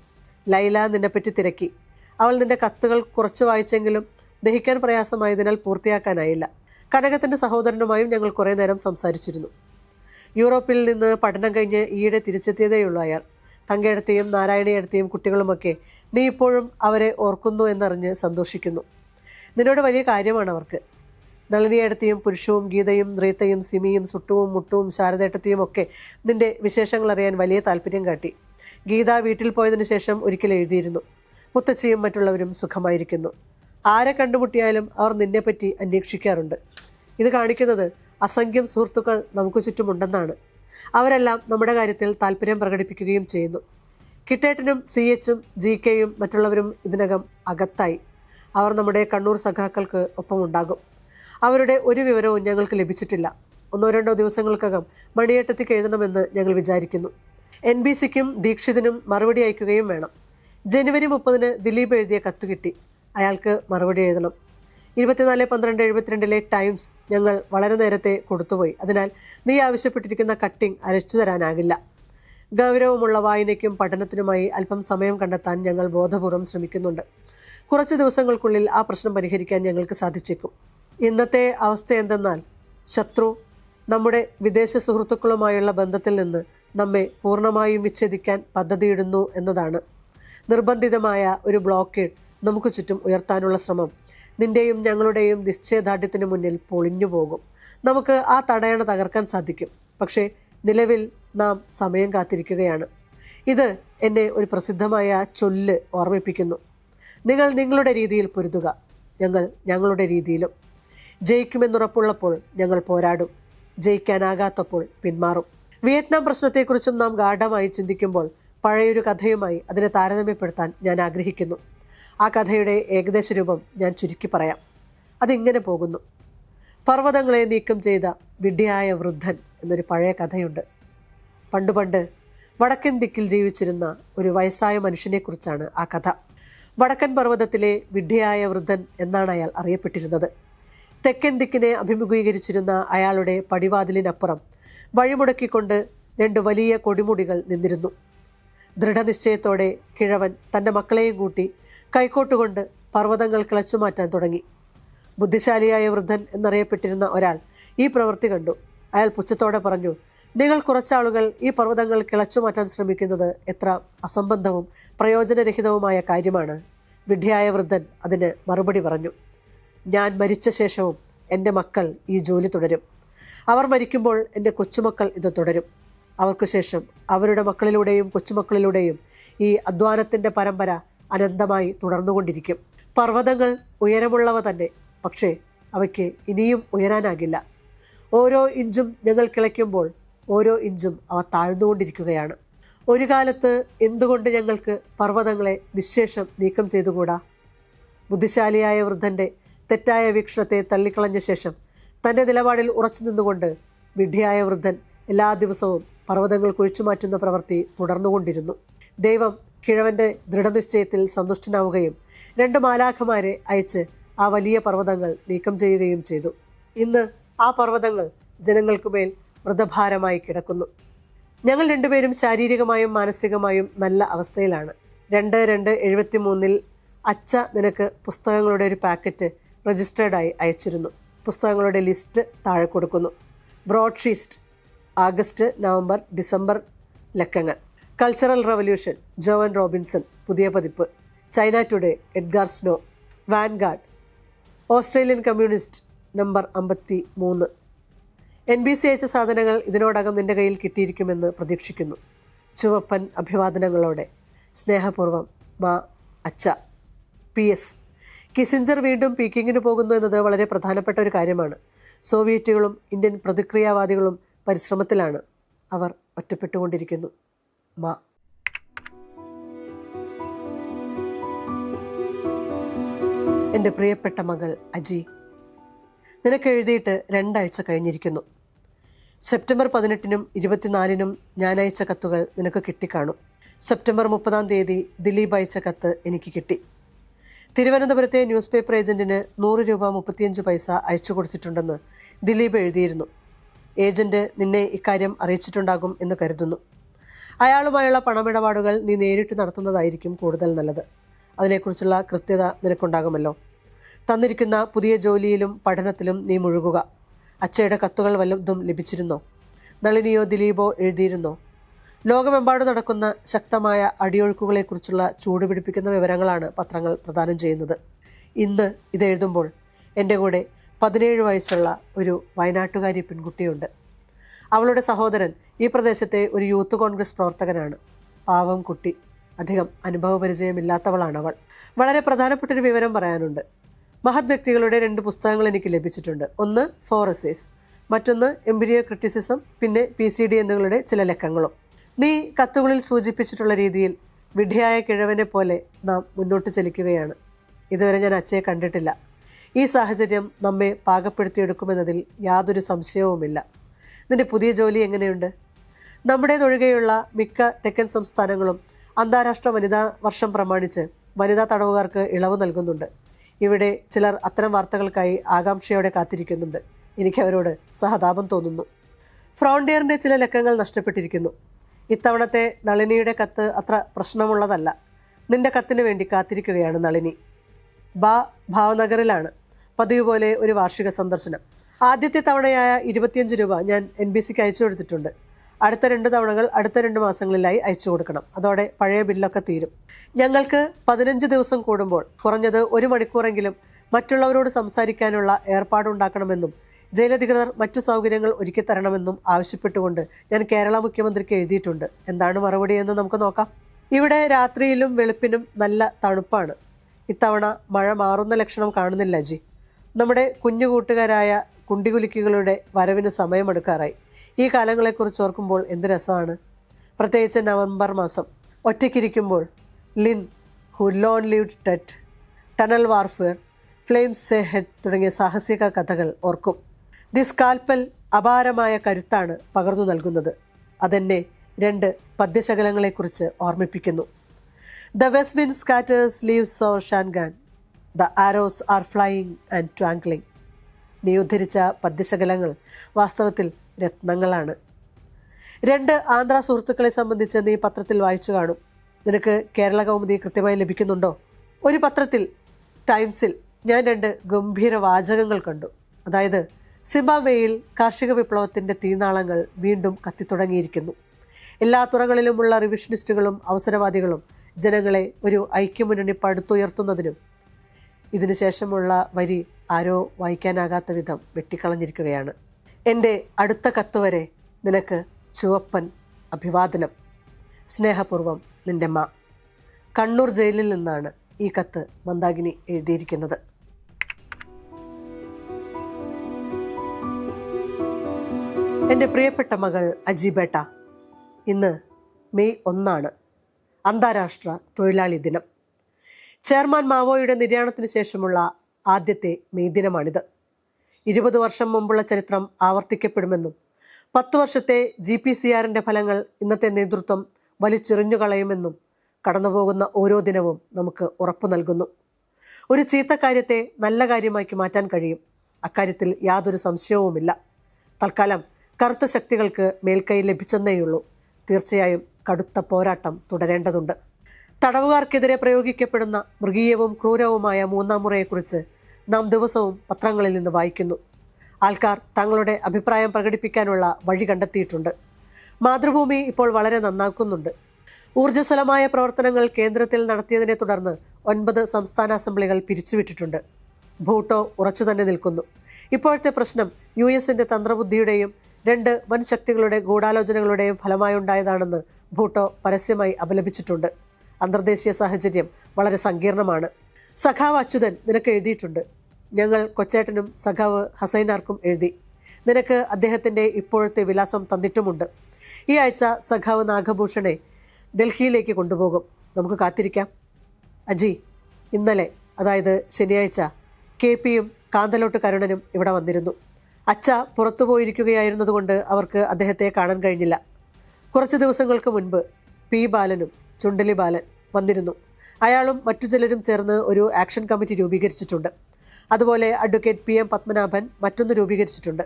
ലൈല നിന്നെപ്പറ്റി തിരക്കി. അവൾ നിന്റെ കത്തുകൾ കുറച്ച് വായിച്ചെങ്കിലും ദഹിക്കാൻ പ്രയാസമായതിനാൽ പൂർത്തിയാക്കാനായില്ല. കനകത്തിന്റെ സഹോദരനുമായും ഞങ്ങൾ കുറേ നേരം സംസാരിച്ചിരുന്നു. യൂറോപ്പിൽ നിന്ന് പഠനം കഴിഞ്ഞ് ഈയിടെ തിരിച്ചെത്തിയതേയുള്ളൂ അയാൾ. തങ്കയെടുത്തെയും നാരായണിയെടുത്തെയും കുട്ടികളുമൊക്കെ നീ ഇപ്പോഴും അവരെ ഓർക്കുന്നു എന്നറിഞ്ഞ് സന്തോഷിക്കുന്നു. നിന്നോട് വലിയ കാര്യമാണ് അവർക്ക്. നളിനിയടുത്തെയും പുരുഷവും ഗീതയും നൃത്തയും സിമിയും സുട്ടുവും മുട്ടുവും ശാരദേട്ടത്തെയും ഒക്കെ നിന്റെ വിശേഷങ്ങൾ അറിയാൻ വലിയ താല്പര്യം കാട്ടി. ഗീത വീട്ടിൽ പോയതിനു ശേഷം ഒരിക്കൽ എഴുതിയിരുന്നു. മുത്തച്ഛയും മറ്റുള്ളവരും സുഖമായിരിക്കുന്നു. ആരെ കണ്ടുമുട്ടിയാലും അവർ നിന്നെപ്പറ്റി അന്വേഷിക്കാറുണ്ട്. ഇത് കാണിക്കുന്നത് അസംഖ്യം സുഹൃത്തുക്കൾ നമുക്ക് ചുറ്റുമുണ്ടെന്നാണ്. അവരെല്ലാം നമ്മുടെ കാര്യത്തിൽ താല്പര്യം പ്രകടിപ്പിക്കുകയും ചെയ്യുന്നു. കിട്ടേട്ടനും സി എച്ചും ജി കെയും മറ്റുള്ളവരും ഇതിനകം അകത്തായി. അവർ നമ്മുടെ കണ്ണൂർ സഖാക്കൾക്ക് ഒപ്പമുണ്ടാകും. അവരുടെ ഒരു വിവരവും ഞങ്ങൾക്ക് ലഭിച്ചിട്ടില്ല. ഒന്നോ രണ്ടോ ദിവസങ്ങൾക്കകം മണിയേട്ടത്തിക്ക് എഴുതണമെന്ന് ഞങ്ങൾ വിചാരിക്കുന്നു. എൻ ബി സിക്കും ദീക്ഷിതിനും മറുപടി അയക്കുകയും വേണം. ജനുവരി മുപ്പതിന് ദിലീപ് എഴുതിയ കത്ത് കിട്ടി അയാൾക്ക് മറുപടി എഴുതണം. ഇരുപത്തിനാല് പന്ത്രണ്ട് എഴുപത്തിരണ്ടിലെ ടൈംസ് ഞങ്ങൾ വളരെ നേരത്തെ കൊടുത്തുപോയി. അതിനാൽ നീ ആവശ്യപ്പെട്ടിരിക്കുന്ന കട്ടിംഗ് അരച്ചു തരാനാകില്ല. ഗൗരവമുള്ള വായനയ്ക്കും പഠനത്തിനുമായി അല്പം സമയം കണ്ടെത്താൻ ഞങ്ങൾ ബോധപൂർവം ശ്രമിക്കുന്നുണ്ട്. കുറച്ച് ദിവസങ്ങൾക്കുള്ളിൽ ആ പ്രശ്നം പരിഹരിക്കാൻ ഞങ്ങൾക്ക് സാധിച്ചേക്കും. ഇന്നത്തെ അവസ്ഥ എന്തെന്നാൽ ശത്രു നമ്മുടെ വിദേശ സുഹൃത്തുക്കളുമായുള്ള ബന്ധത്തിൽ നിന്ന് നമ്മെ പൂർണമായും വിച്ഛേദിക്കാൻ പദ്ധതിയിടുന്നു എന്നതാണ്. നിർബന്ധിതമായ ഒരു ബ്ലോക്കേഡ് നമുക്ക് ചുറ്റും ഉയർത്താനുള്ള ശ്രമം. നിന്റെയും ഞങ്ങളുടെയും നിശ്ചയദാർഢ്യത്തിന് മുന്നിൽ പൊളിഞ്ഞു പോകും. നമുക്ക് ആ തടയണ തകർക്കാൻ സാധിക്കും. പക്ഷേ നിലവിൽ നാം സമയം കാത്തിരിക്കുകയാണ്. ഇത് എന്നെ ഒരു പ്രസിദ്ധമായ ചൊല്ല് ഓർമ്മിപ്പിക്കുന്നു. നിങ്ങൾ നിങ്ങളുടെ രീതിയിൽ പൊരുതുക. ഞങ്ങൾ ഞങ്ങളുടെ രീതിയിലും. ജയിക്കുമെന്നുറപ്പുള്ളപ്പോൾ ഞങ്ങൾ പോരാടും. ജയിക്കാനാകാത്തപ്പോൾ പിന്മാറും. വിയറ്റ്നാം പ്രശ്നത്തെക്കുറിച്ചും നാം ഗാഠമായി ചിന്തിക്കുമ്പോൾ പഴയൊരു കഥയുമായി അതിനെ താരതമ്യപ്പെടുത്താൻ ഞാൻ ആഗ്രഹിക്കുന്നു. ആ കഥയുടെ ഏകദേശ രൂപം ഞാൻ ചുരുക്കി പറയാം. അതിങ്ങനെ പോകുന്നു. പർവതങ്ങളെ നീക്കം ചെയ്ത വിഡ്ഢിയായ വൃദ്ധൻ എന്നൊരു പഴയ കഥയുണ്ട്. പണ്ട് പണ്ട് വടക്കൻ ദിക്കിൽ ജീവിച്ചിരുന്ന ഒരു വയസ്സായ മനുഷ്യനെക്കുറിച്ചാണ് ആ കഥ. വടക്കൻ പർവതത്തിലെ വിഡ്ഢിയായ വൃദ്ധൻ എന്നാണ് അയാൾ അറിയപ്പെട്ടിരുന്നത്. തെക്കൻ ദിക്കിനെ അഭിമുഖീകരിച്ചിരുന്ന അയാളുടെ പടിവാതിലിനപ്പുറം വഴിമുടക്കിക്കൊണ്ട് രണ്ട് വലിയ കൊടിമുടികൾ നിന്നിരുന്നു. ദൃഢനിശ്ചയത്തോടെ കിഴവൻ തന്റെ മക്കളെയും കൂട്ടി കൈക്കോട്ടുകൊണ്ട് പർവതങ്ങൾ കിളച്ചുമാറ്റാൻ തുടങ്ങി. ബുദ്ധിശാലിയായ വൃദ്ധൻ എന്നറിയപ്പെട്ടിരുന്ന ഒരാൾ ഈ പ്രവൃത്തി കണ്ടു. അയാൾ പുച്ഛത്തോടെ പറഞ്ഞു നിങ്ങൾ കുറച്ചാളുകൾ ഈ പർവതങ്ങൾ കിളച്ചുമാറ്റാൻ ശ്രമിക്കുന്നത് എത്ര അസംബന്ധവും പ്രയോജനരഹിതവുമായ കാര്യമാണ് വിഡ്ഢിയായ വൃദ്ധൻ അതിന് മറുപടി പറഞ്ഞു. ഞാൻ മരിച്ച ശേഷവും എന്റെ മക്കൾ ഈ ജോലി തുടരും. അവർ മരിക്കുമ്പോൾ എന്റെ കൊച്ചുമക്കൾ ഇത് തുടരും. അവർക്ക് ശേഷം അവരുടെ മക്കളിലൂടെയും കൊച്ചുമക്കളിലൂടെയും ഈ അധ്വാനത്തിന്റെ പരമ്പര അനന്തമായി തുടർന്നുകൊണ്ടിരിക്കും. പർവതങ്ങൾ ഉയരമുള്ളവ തന്നെ പക്ഷേ അവയ്ക്ക് ഇനിയും ഉയരാനാകില്ല. ഓരോ ഇഞ്ചും ഞങ്ങൾ കിളയ്ക്കുമ്പോൾ ഓരോ ഇഞ്ചും അവ താഴ്ന്നുകൊണ്ടിരിക്കുകയാണ്. ഒരു കാലത്ത് എന്തുകൊണ്ട് ഞങ്ങൾക്ക് പർവതങ്ങളെ നിശേഷം നീക്കം ചെയ്തുകൂടാ? ബുദ്ധിശാലിയായ വൃദ്ധന്റെ തെറ്റായ വീക്ഷണത്തെ തള്ളിക്കളഞ്ഞ ശേഷം തന്റെ നിലപാടിൽ ഉറച്ചു നിന്നുകൊണ്ട് വിഡ്ഢിയായ വൃദ്ധൻ എല്ലാ ദിവസവും പർവതങ്ങൾ കുഴിച്ചുമാറ്റുന്ന പ്രവൃത്തി തുടർന്നുകൊണ്ടിരുന്നു. ദൈവം കിഴവന്റെ ദൃഢനിശ്ചയത്തിൽ സന്തുഷ്ടനാവുകയും രണ്ട് മാലാഖമാരെ അയച്ച് ആ വലിയ പർവതങ്ങൾ നീക്കം ചെയ്യുകയും ചെയ്തു. ഇന്ന് ആ പർവതങ്ങൾ ജനങ്ങൾക്കുമേൽ മൃതഭാരമായി കിടക്കുന്നു. ഞങ്ങൾ രണ്ടുപേരും ശാരീരികമായും മാനസികമായും നല്ല അവസ്ഥയിലാണ്. രണ്ട് രണ്ട് എഴുപത്തി മൂന്നിൽ അച്ഛ നിനക്ക് പുസ്തകങ്ങളുടെ ഒരു പാക്കറ്റ് രജിസ്റ്റേർഡായി അയച്ചിരുന്നു. പുസ്തകങ്ങളുടെ ലിസ്റ്റ് താഴെ കൊടുക്കുന്നു. ബ്രോഡ്ഷീസ്റ്റ് ആഗസ്റ്റ് നവംബർ ഡിസംബർ ലക്കങ്ങൾ. കൾച്ചറൽ റവല്യൂഷൻ ജോവൻ റോബിൻസൺ പുതിയ പതിപ്പ്. China today Edgar Snow vanguard Australian communist number അമ്പത്തി മൂന്ന് എൻ ബി സി അയച്ച സാധനങ്ങൾ ഇതിനോടകം നിന്റെ കയ്യിൽ കിട്ടിയിരിക്കുമെന്ന് പ്രതീക്ഷിക്കുന്നു. ചുവപ്പൻ അഭിവാദനങ്ങളോടെ. സ്നേഹപൂർവം മാ അച്ച പി എസ് കിസിഞ്ചർ വീണ്ടും പീക്കിങ്ങിന് പോകുന്നു എന്നത് വളരെ പ്രധാനപ്പെട്ട ഒരു കാര്യമാണ്. സോവിയറ്റുകളും ഇന്ത്യൻ പ്രതിക്രിയാവാദികളും പരിശ്രമത്തിലാണ് അവർ ഒറ്റപ്പെട്ടുകൊണ്ടിരിക്കുന്നു. മാ. എന്റെ പ്രിയപ്പെട്ട മകൾ അജി നിനക്ക് എഴുതിയിട്ട് രണ്ടാഴ്ച കഴിഞ്ഞിരിക്കുന്നു. സെപ്റ്റംബർ പതിനെട്ടിനും ഇരുപത്തിനാലിനും ഞാൻ അയച്ച കത്തുകൾ നിനക്ക് കിട്ടിക്കാണും. സെപ്റ്റംബർ മുപ്പതാം തീയതി ദിലീപ് അയച്ച കത്ത് എനിക്ക് കിട്ടി. തിരുവനന്തപുരത്തെ ന്യൂസ് പേപ്പർ ഏജന്റിന് നൂറ് രൂപ മുപ്പത്തിയഞ്ച് പൈസ അയച്ചു കൊടുത്തിട്ടുണ്ടെന്ന് ദിലീപ് എഴുതിയിരുന്നു. ഏജന്റ് നിന്നെ ഇക്കാര്യം അറിയിച്ചിട്ടുണ്ടാകും എന്ന് കരുതുന്നു. അയാളുമായുള്ള പണമിടപാടുകൾ നീ നേരിട്ട് നടത്തുന്നതായിരിക്കും കൂടുതൽ നല്ലത്. അതിനെക്കുറിച്ചുള്ള കൃത്യത നിനക്കുണ്ടാകുമല്ലോ. തന്നിരിക്കുന്ന പുതിയ ജോലിയിലും പഠനത്തിലും നീ മുഴുകുക. അച്ഛയുടെ കത്തുകൾ വല്ലതും ലഭിച്ചിരുന്നോ? നളിനിയോ ദിലീപോ എഴുതിയിരുന്നോ? ലോകമെമ്പാടും നടക്കുന്ന ശക്തമായ അടിയൊഴുക്കുകളെക്കുറിച്ചുള്ള ചൂടുപിടിപ്പിക്കുന്ന വിവരങ്ങളാണ് പത്രങ്ങൾ പ്രദാനം ചെയ്യുന്നത്. ഇന്ന് ഇതെഴുതുമ്പോൾ എന്റെ കൂടെ പതിനേഴ് വയസ്സുള്ള ഒരു വയനാട്ടുകാരി പെൺകുട്ടിയുണ്ട്. അവളുടെ സഹോദരൻ ഈ പ്രദേശത്തെ ഒരു യൂത്ത് കോൺഗ്രസ് പ്രവർത്തകനാണ്. പാവം കുട്ടി. അധികം അനുഭവപരിചയമില്ലാത്തവളാണ് അവൾ. വളരെ പ്രധാനപ്പെട്ടൊരു വിവരം പറയാനുണ്ട്. മഹത് വ്യക്തികളുടെ രണ്ട് പുസ്തകങ്ങൾ എനിക്ക് ലഭിച്ചിട്ടുണ്ട്. ഒന്ന് ഫോറസേസ്. മറ്റൊന്ന് എംബിരിയോ ക്രിറ്റിസിസം പിന്നെ പി സി ഡി എന്നുകളുടെ ചില ലക്കങ്ങളും. നീ കത്തുകളിൽ സൂചിപ്പിച്ചിട്ടുള്ള രീതിയിൽ വിഡ്ഢിയായ കിഴവനെ പോലെ നാം മുന്നോട്ട് ചലിക്കുകയാണ്. ഇതുവരെ ഞാൻ അച്ഛയെ കണ്ടിട്ടില്ല. ഈ സാഹചര്യം നമ്മെ പാകപ്പെടുത്തിയെടുക്കുമെന്നതിൽ യാതൊരു സംശയവുമില്ല. നിന്റെ പുതിയ ജോലി എങ്ങനെയുണ്ട്? നമ്മുടേതൊഴികെയുള്ള മിക്ക തെക്കൻ സംസ്ഥാനങ്ങളും അന്താരാഷ്ട്ര വനിതാ വർഷം പ്രമാണിച്ച് വനിതാ തടവുകാർക്ക് ഇളവ് നൽകുന്നുണ്ട്. ഇവിടെ ചിലർ അത്തരം വാർത്തകൾക്കായി ആകാംക്ഷയോടെ കാത്തിരിക്കുന്നുണ്ട്. എനിക്ക് അവരോട് സഹതാപം തോന്നുന്നു. ഫ്രോണ്ടിയറിന്റെ ചില ലക്കങ്ങൾ നഷ്ടപ്പെട്ടിരിക്കുന്നു. ഇത്തവണത്തെ നളിനിയുടെ കത്ത് അത്ര പ്രശ്നമുള്ളതല്ല. നിന്റെ കത്തിന് വേണ്ടി കാത്തിരിക്കുകയാണ് നളിനി. ബാ ഭാവനഗറിലാണ് പതിവ് പോലെ ഒരു വാർഷിക സന്ദർശനം. ആദ്യത്തെ തവണയായ ഇരുപത്തിയഞ്ച് രൂപ ഞാൻ എൻ ബി സിക്ക് അയച്ചു കൊടുത്തിട്ടുണ്ട്. അടുത്ത രണ്ട് തവണകൾ അടുത്ത രണ്ട് മാസങ്ങളിലായി അയച്ചു കൊടുക്കണം. അതോടെ പഴയ ബില്ലൊക്കെ തീരും. ഞങ്ങൾക്ക് പതിനഞ്ച് ദിവസം കൂടുമ്പോൾ കുറഞ്ഞത് ഒരു മണിക്കൂറെങ്കിലും മറ്റുള്ളവരോട് സംസാരിക്കാനുള്ള ഏർപ്പാടുണ്ടാക്കണമെന്നും ജയിലധികൃതർ മറ്റു സൗകര്യങ്ങൾ ഒരുക്കി തരണമെന്നും ആവശ്യപ്പെട്ടുകൊണ്ട് ഞാൻ കേരള മുഖ്യമന്ത്രിക്ക് എഴുതിയിട്ടുണ്ട്. എന്താണ് മറുപടി എന്ന് നമുക്ക് നോക്കാം. ഇവിടെ രാത്രിയിലും വെളുപ്പിനും നല്ല തണുപ്പാണ്. ഇത്തവണ മഴ മാറുന്ന ലക്ഷണം കാണുന്നില്ല ജി. നമ്മുടെ കുഞ്ഞു കൂട്ടുകാരായ കുണ്ടികുലുക്കികളുടെ വരവിന് സമയമെടുക്കാറായി. ഈ കാലങ്ങളെക്കുറിച്ച് ഓർക്കുമ്പോൾ എന്ത് രസമാണ്. പ്രത്യേകിച്ച് നവംബർ മാസം ഒറ്റയ്ക്കിരിക്കുമ്പോൾ ലിൻ ഹു ലോൺ ലീവ് ടെറ്റ് ടണൽ വാർഫെയർ ഫ്ലെയിംസ് സെ ഹെഡ് തുടങ്ങിയ സാഹസിക കഥകൾ ഓർക്കും. ദി സ്കാൽപ്പൽ അപാരമായ കരുത്താണ് പകർന്നു നൽകുന്നത്. അതെന്നെ രണ്ട് പദ്യശകലങ്ങളെക്കുറിച്ച് ഓർമ്മിപ്പിക്കുന്നു. The west wind scatters leaves or Chang'an the arrows are flying and twangling നീ ഉദ്ധരിച്ച പദ്യശകലങ്ങൾ വാസ്തവത്തിൽ രത്നങ്ങളാണ്. രണ്ട് ആന്ധ്ര സുഹൃത്തുക്കളെ സംബന്ധിച്ച് നീ പത്രത്തിൽ വായിച്ചു കാണും. നിനക്ക് കേരള കൗമുദി കൃത്യമായി ലഭിക്കുന്നുണ്ടോ? ഒരു പത്രത്തിൽ ടൈംസിൽ ഞാൻ രണ്ട് ഗംഭീര വാചകങ്ങൾ കണ്ടു. അതായത് സിംബാബ്വേയിൽ കാർഷിക വിപ്ലവത്തിന്റെ തീനാളങ്ങൾ വീണ്ടും കത്തിത്തുടങ്ങിയിരിക്കുന്നു. എല്ലാ തുറകളിലുമുള്ള റിവിഷനിസ്റ്റുകളും അവസരവാദികളും ജനങ്ങളെ ഒരു ഐക്യമുന്നണി പടുത്തുയർത്തുന്നതിനും ഇതിനുശേഷമുള്ള വരി ആരോ വായിക്കാനാകാത്ത വിധം വെട്ടിക്കളഞ്ഞിരിക്കുകയാണ്. എന്റെ അടുത്ത കത്ത് വരെ നിനക്ക് ചുവപ്പൻ അഭിവാദനം. സ്നേഹപൂർവം നിന്റെ മാ കണ്ണൂർ ജയിലിൽ നിന്നാണ് ഈ കത്ത് മന്ദാഗിനി എഴുതിയിരിക്കുന്നത്. എന്റെ പ്രിയപ്പെട്ട മകൾ അജീബേട്ട ഇന്ന് മെയ് ഒന്നാണ്. അന്താരാഷ്ട്ര തൊഴിലാളി ദിനം. ചെയർമാൻ മാവോയുടെ നിര്യാണത്തിന് ശേഷമുള്ള ആദ്യത്തെ മെയ് ദിനമാണിത്. ഇരുപത് വർഷം മുമ്പുള്ള ചരിത്രം ആവർത്തിക്കപ്പെടുമെന്നും പത്തു വർഷത്തെ ജി പി സി ആറിന്റെ ഫലങ്ങൾ ഇന്നത്തെ നേതൃത്വം വലിച്ചെറിഞ്ഞുകളയുമെന്നും കടന്നുപോകുന്ന ഓരോ ദിനവും നമുക്ക് ഉറപ്പു നൽകുന്നു. ഒരു ചീത്ത കാര്യത്തെ നല്ല കാര്യമാക്കി മാറ്റാൻ കഴിയും. അക്കാര്യത്തിൽ യാതൊരു സംശയവുമില്ല. തൽക്കാലം കറുത്ത ശക്തികൾക്ക് മേൽക്കൈ ലഭിച്ചെന്നേയുള്ളൂ. തീർച്ചയായും കടുത്ത പോരാട്ടം തുടരേണ്ടതുണ്ട്. തടവുകാർക്കെതിരെ പ്രയോഗിക്കപ്പെടുന്ന മൃഗീയവും ക്രൂരവുമായ മൂന്നാം മുറയെക്കുറിച്ച് നാം ദിവസവും പത്രങ്ങളിൽ നിന്ന് വായിക്കുന്നു. ആൾക്കാർ തങ്ങളുടെ അഭിപ്രായം പ്രകടിപ്പിക്കാനുള്ള വഴി കണ്ടെത്തിയിട്ടുണ്ട്. മാതൃഭൂമി ഇപ്പോൾ വളരെ നന്നാക്കുന്നുണ്ട്. ഊർജസ്വലമായ പ്രവർത്തനങ്ങൾ കേന്ദ്രത്തിൽ നടത്തിയതിനെ തുടർന്ന് ഒൻപത് സംസ്ഥാന അസംബ്ലികൾ പിരിച്ചുവിട്ടിട്ടുണ്ട്. ഭൂട്ടോ ഉറച്ചു തന്നെ നിൽക്കുന്നു. ഇപ്പോഴത്തെ പ്രശ്നം യു എസിന്റെ തന്ത്രബുദ്ധിയുടെയും രണ്ട് വൻ ശക്തികളുടെ ഗൂഢാലോചനകളുടെയും ഫലമായുണ്ടായതാണെന്ന് ഭൂട്ടോ പരസ്യമായി അപലപിച്ചിട്ടുണ്ട്. അന്തർദേശീയ സാഹചര്യം വളരെ സങ്കീർണമാണ്. സഖാവ് അച്യുതൻ നിനക്ക് എഴുതിയിട്ടുണ്ട്. ഞങ്ങൾ കൊച്ചേട്ടനും സഖാവ് ഹസൈനാർക്കും എഴുതി. നിനക്ക് അദ്ദേഹത്തിന്റെ ഇപ്പോഴത്തെ വിലാസം തന്നിട്ടുമുണ്ട്. ഈ ആഴ്ച സഖാവ് നാഗഭൂഷണെ ഡൽഹിയിലേക്ക് കൊണ്ടുപോകും. നമുക്ക് കാത്തിരിക്കാം. അജി ഇന്നലെ അതായത് ശനിയാഴ്ച കെ പിയും കാന്തലോട്ട് കരുണനും ഇവിടെ വന്നിരുന്നു. അച്ഛ പുറത്തു പോയിരിക്കുകയായിരുന്നതുകൊണ്ട് അവർക്ക് അദ്ദേഹത്തെ കാണാൻ കഴിഞ്ഞില്ല. കുറച്ച് ദിവസങ്ങൾക്ക് മുൻപ് പി ബാലനും ചുണ്ടലി ബാലൻ വന്നിരുന്നു. അയാളും മറ്റു ചിലരും ചേർന്ന് ഒരു ആക്ഷൻ കമ്മിറ്റി രൂപീകരിച്ചിട്ടുണ്ട്. അതുപോലെ അഡ്വക്കേറ്റ് പി എം പത്മനാഭൻ മറ്റൊന്ന് രൂപീകരിച്ചിട്ടുണ്ട്.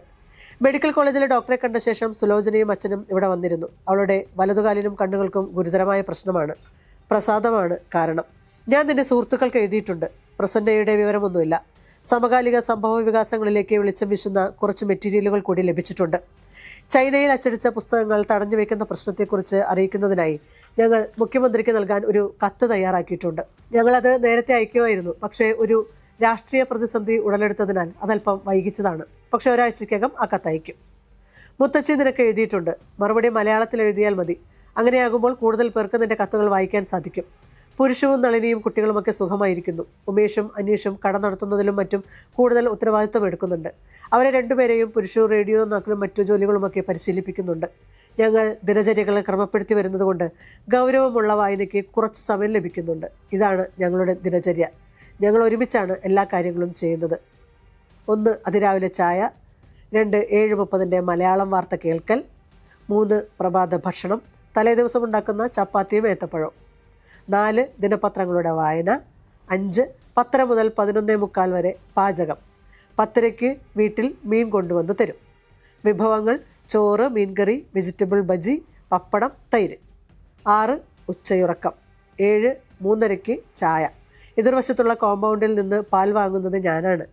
മെഡിക്കൽ കോളേജിലെ ഡോക്ടറെ കണ്ട ശേഷം സുലോചനയും അച്ഛനും ഇവിടെ വന്നിരുന്നു. അവളുടെ വലതുകാലിനും കണ്ണുകൾക്കും ഗുരുതരമായ പ്രശ്നമാണ്. പ്രസാദമാണ് കാരണം. ഞാൻ നിന്റെ സുഹൃത്തുക്കൾക്ക് എഴുതിയിട്ടുണ്ട്. പ്രസന്നയുടെ വിവരമൊന്നുമില്ല. സമകാലിക സംഭവ വികാസങ്ങളിലേക്ക് വെളിച്ചം വീശുന്ന കുറച്ച് മെറ്റീരിയലുകൾ കൂടി ലഭിച്ചിട്ടുണ്ട്. ചൈനയിൽ അച്ചടിച്ച പുസ്തകങ്ങൾ തടഞ്ഞു വയ്ക്കുന്ന പ്രശ്നത്തെക്കുറിച്ച് അറിയിക്കുന്നതിനായി ഞങ്ങൾ മുഖ്യമന്ത്രിക്ക് നൽകാൻ ഒരു കത്ത് തയ്യാറാക്കിയിട്ടുണ്ട്. ഞങ്ങളത് നേരത്തെ അയക്കുമായിരുന്നു. പക്ഷേ ഒരു രാഷ്ട്രീയ പ്രതിസന്ധി ഉടലെടുത്തതിനാൽ അതല്പം വൈകിച്ചതാണ്. പക്ഷെ ഒരാഴ്ചയ്ക്കകം ആ കത്ത് അയക്കും. മുത്തച്ഛി നിനക്ക് എഴുതിയിട്ടുണ്ട്. മറുപടി മലയാളത്തിൽ എഴുതിയാൽ മതി. അങ്ങനെയാകുമ്പോൾ കൂടുതൽ പേർക്ക് നിന്റെ കത്തുകൾ വായിക്കാൻ സാധിക്കും. പുരുഷവും നളിനിയും കുട്ടികളുമൊക്കെ സുഖമായിരിക്കുന്നു. ഉമേഷും അനീഷും കട നടത്തുന്നതിലും മറ്റും കൂടുതൽ ഉത്തരവാദിത്വം എടുക്കുന്നുണ്ട്. അവരെ രണ്ടുപേരെയും പുരുഷവും റേഡിയോ നാക്കിലും മറ്റു ജോലികളുമൊക്കെ പരിശീലിപ്പിക്കുന്നുണ്ട്. ഞങ്ങൾ ദിനചര്യകളെ ക്രമപ്പെടുത്തി വരുന്നതുകൊണ്ട് ഗൗരവമുള്ള വായനയ്ക്ക് കുറച്ച് സമയം ലഭിക്കുന്നുണ്ട്. ഇതാണ് ഞങ്ങളുടെ ദിനചര്യ. ഞങ്ങൾ ഒരുമിച്ചാണ് എല്ലാ കാര്യങ്ങളും ചെയ്യുന്നത്. ഒന്ന് അതിരാവിലെ ചായ. രണ്ട് ഏഴ് മുപ്പതിന്റെ മലയാളം വാർത്ത കേൾക്കൽ. മൂന്ന് പ്രഭാത ഭക്ഷണം. തലേ ദിവസം ഉണ്ടാക്കുന്ന ചപ്പാത്തിയും ഏത്തപ്പഴവും. നാല് ദിനപത്രങ്ങളുടെ വായന. അഞ്ച് പത്തര മുതൽ പതിനൊന്നേ മുക്കാൽ വരെ പാചകം. പത്തരയ്ക്ക് വീട്ടിൽ മീൻ കൊണ്ടുവന്ന് തരും. വിഭവങ്ങൾ ചോറ് മീൻകറി വെജിറ്റബിൾ ബജി പപ്പടം തൈര്. ആറ് ഉച്ചയുറക്കം. ഏഴ് മൂന്നരയ്ക്ക് ചായ. എതിർവശത്തുള്ള കോമ്പൗണ്ടിൽ നിന്ന് പാൽ വാങ്ങുന്നത് ഞാനാണ്.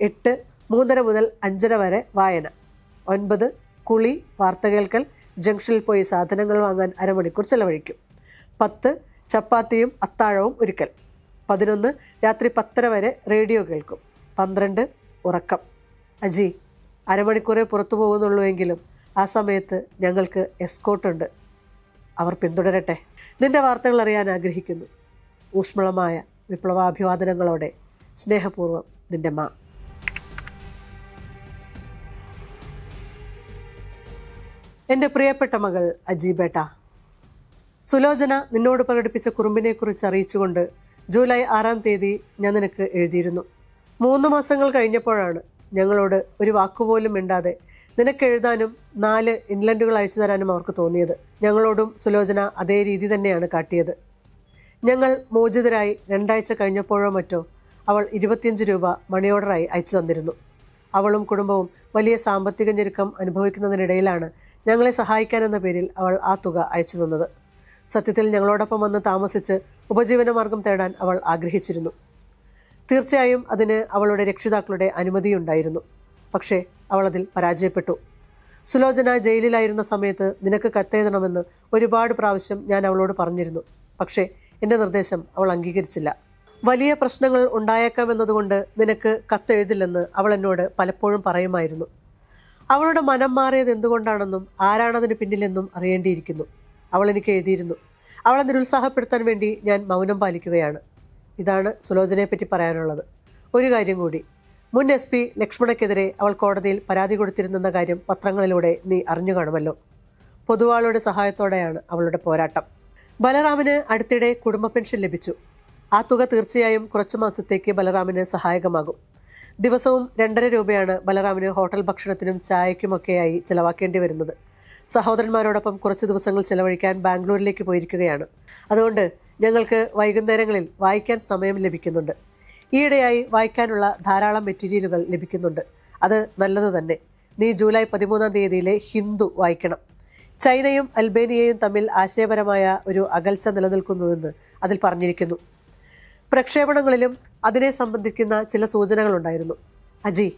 എട്ട് മൂന്നര മുതൽ അഞ്ചര വരെ വായന. ഒൻപത് കുളി വാർത്ത കേൾക്കൽ ജംഗ്ഷനിൽ പോയി സാധനങ്ങൾ വാങ്ങാൻ അരമണിക്കൂർ ചെലവഴിക്കും. പത്ത് ചപ്പാത്തിയും അത്താഴവും ഒരുക്കൽ. പതിനൊന്ന് രാത്രി പത്തര വരെ റേഡിയോ കേൾക്കും. പന്ത്രണ്ട് ഉറക്കം. അജി അരമണിക്കൂറേ പുറത്തു പോകുന്നുള്ളൂ എങ്കിലും ആ സമയത്ത് ഞങ്ങൾക്ക് എസ്കോട്ടുണ്ട് അവർ പിന്തുടരട്ടെ. നിന്റെ വാർത്തകൾ അറിയാൻ ആഗ്രഹിക്കുന്നു. ഊഷ്മളമായ വിപ്ലവാഭിവാദനങ്ങളോടെ സ്നേഹപൂർവം നിന്റെ മാ. എന്റെ പ്രിയപ്പെട്ട മകൾ അജീബേട്ട സുലോചന നിന്നോട് പ്രകടിപ്പിച്ച കുറുമ്പിനെക്കുറിച്ച് അറിയിച്ചുകൊണ്ട് ജൂലൈ ആറാം തീയതി ഞാൻ നിനക്ക് എഴുതിയിരുന്നു. മൂന്ന് മാസങ്ങൾ കഴിഞ്ഞപ്പോഴാണ് ഞങ്ങളോട് ഒരു വാക്കുപോലും മിണ്ടാതെ നിനക്കെഴുതാനും നാല് ഇൻലൻഡുകൾ അയച്ചു തരാനും അവർക്ക് തോന്നിയത്. ഞങ്ങളോടും സുലോചന അതേ രീതി തന്നെയാണ് കാട്ടിയത്. ഞങ്ങൾ മോചിതരായി രണ്ടാഴ്ച കഴിഞ്ഞപ്പോഴോ മറ്റോ അവൾ ഇരുപത്തിയഞ്ച് രൂപ മണി ഓർഡറായി അയച്ചു തന്നിരുന്നു. അവളും കുടുംബവും വലിയ സാമ്പത്തിക ഞെരുക്കം അനുഭവിക്കുന്നതിനിടയിലാണ് ഞങ്ങളെ സഹായിക്കാനെന്ന പേരിൽ അവൾ ആ തുക അയച്ചു തന്നത്. സത്യത്തിൽ ഞങ്ങളോടൊപ്പം വന്ന് താമസിച്ച് ഉപജീവനമാർഗം തേടാൻ അവൾ ആഗ്രഹിച്ചിരുന്നു. തീർച്ചയായും അതിന് അവളുടെ രക്ഷിതാക്കളുടെ അനുമതിയുണ്ടായിരുന്നു. പക്ഷേ അവൾ അതിൽ പരാജയപ്പെട്ടു. സുലോചന ജയിലിലായിരുന്ന സമയത്ത് നിനക്ക് കത്തെഴുതണമെന്ന് ഒരുപാട് പ്രാവശ്യം ഞാൻ അവളോട് പറഞ്ഞിരുന്നു. പക്ഷേ എന്റെ നിർദ്ദേശം അവൾ അംഗീകരിച്ചില്ല. വലിയ പ്രശ്നങ്ങൾ ഉണ്ടായേക്കാമെന്നതുകൊണ്ട് നിനക്ക് കത്തെഴുതില്ലെന്ന് അവൾ എന്നോട് പലപ്പോഴും പറയുമായിരുന്നു. അവളുടെ മനം മാറിയത് എന്തുകൊണ്ടാണെന്നും ആരാണതിന് പിന്നിലെന്നും അറിയേണ്ടിയിരിക്കുന്നു. അവൾ എനിക്ക് എഴുതിയിരുന്നു. അവളെ നിരുത്സാഹപ്പെടുത്താൻ വേണ്ടി ഞാൻ മൗനം പാലിക്കുകയാണ്. ഇതാണ് സുലോചനയെ പറ്റി പറയാനുള്ളത്. ഒരു കാര്യം കൂടി. മുൻ എസ് പി ലക്ഷ്മണയ്ക്കെതിരെ അവൾ കോടതിയിൽ പരാതി കൊടുത്തിരുന്നെന്ന കാര്യം പത്രങ്ങളിലൂടെ നീ അറിഞ്ഞു കാണുമല്ലോ. പൊതുവാളുടെ സഹായത്തോടെയാണ് അവളുടെ പോരാട്ടം. ബലറാമിന് അടുത്തിടെ കുടുംബ പെൻഷൻ ലഭിച്ചു. ആ തുക തീർച്ചയായും കുറച്ചു മാസത്തേക്ക് ബലറാമിന് സഹായകമാകും. ദിവസവും രണ്ടര രൂപയാണ് ബലറാമിന് ഹോട്ടൽ ഭക്ഷണത്തിനും ചായയ്ക്കുമൊക്കെയായി ചിലവാക്കേണ്ടി വരുന്നത്. സഹോദരന്മാരോടൊപ്പം കുറച്ച് ദിവസങ്ങൾ ചിലവഴിക്കാൻ ബാംഗ്ലൂരിലേക്ക് പോയിരിക്കുകയാണ്. അതുകൊണ്ട് ഞങ്ങൾക്ക് വൈകുന്നേരങ്ങളിൽ വായിക്കാൻ സമയം ലഭിക്കുന്നുണ്ട്. ഈയിടെയായി വായിക്കാനുള്ള ധാരാളം മെറ്റീരിയലുകൾ ലഭിക്കുന്നുണ്ട്. അത് നല്ലത് തന്നെ. നീ ജൂലൈ പതിമൂന്നാം തീയതിയിലെ ഹിന്ദു വായിക്കണം. ചൈനയും അൽബേനിയയും തമ്മിൽ ആശയപരമായ ഒരു അകൽച്ച നിലനിൽക്കുന്നുവെന്ന് അതിൽ പറഞ്ഞിരിക്കുന്നു. പ്രക്ഷേപണങ്ങളിലും അതിനെ സംബന്ധിക്കുന്ന ചില സൂചനകളുണ്ടായിരുന്നു അജി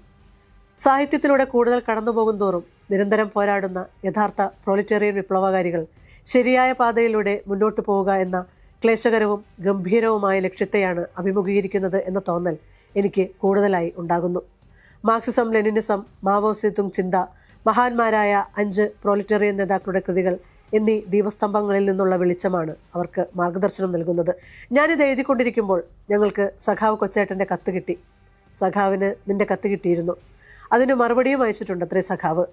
സാഹിത്യത്തിലൂടെ കൂടുതൽ കടന്നുപോകും തോറും നിരന്തരം പോരാടുന്ന യഥാർത്ഥ പ്രോളിറ്റേറിയൻ വിപ്ലവകാരികൾ ശരിയായ പാതയിലൂടെ മുന്നോട്ട് പോവുക എന്ന ക്ലേശകരവും ഗംഭീരവുമായ ലക്ഷ്യത്തെയാണ് അഭിമുഖീകരിക്കുന്നത് എന്ന തോന്നൽ എനിക്ക് കൂടുതലായി ഉണ്ടാകുന്നു. മാർക്സിസം ലെനിനിസം മാവോസിത്തും ചിന്ത മഹാന്മാരായ അഞ്ച് പ്രോലിറ്റേറിയൻ നേതാക്കളുടെ കൃതികൾ എന്നീ ദീപസ്തംഭങ്ങളിൽ നിന്നുള്ള വെളിച്ചമാണ് അവർക്ക് മാർഗദർശനം നൽകുന്നത്. ഞാനിത് എഴുതിക്കൊണ്ടിരിക്കുമ്പോൾ ഞങ്ങൾക്ക് സഖാവ് കൊച്ചേട്ടന്റെ കത്ത് കിട്ടി. സഖാവിന് നിന്റെ കത്ത് കിട്ടിയിരുന്നു. അതിന് മറുപടിയും അയച്ചിട്ടുണ്ട് അത്രേ സഖാവ്.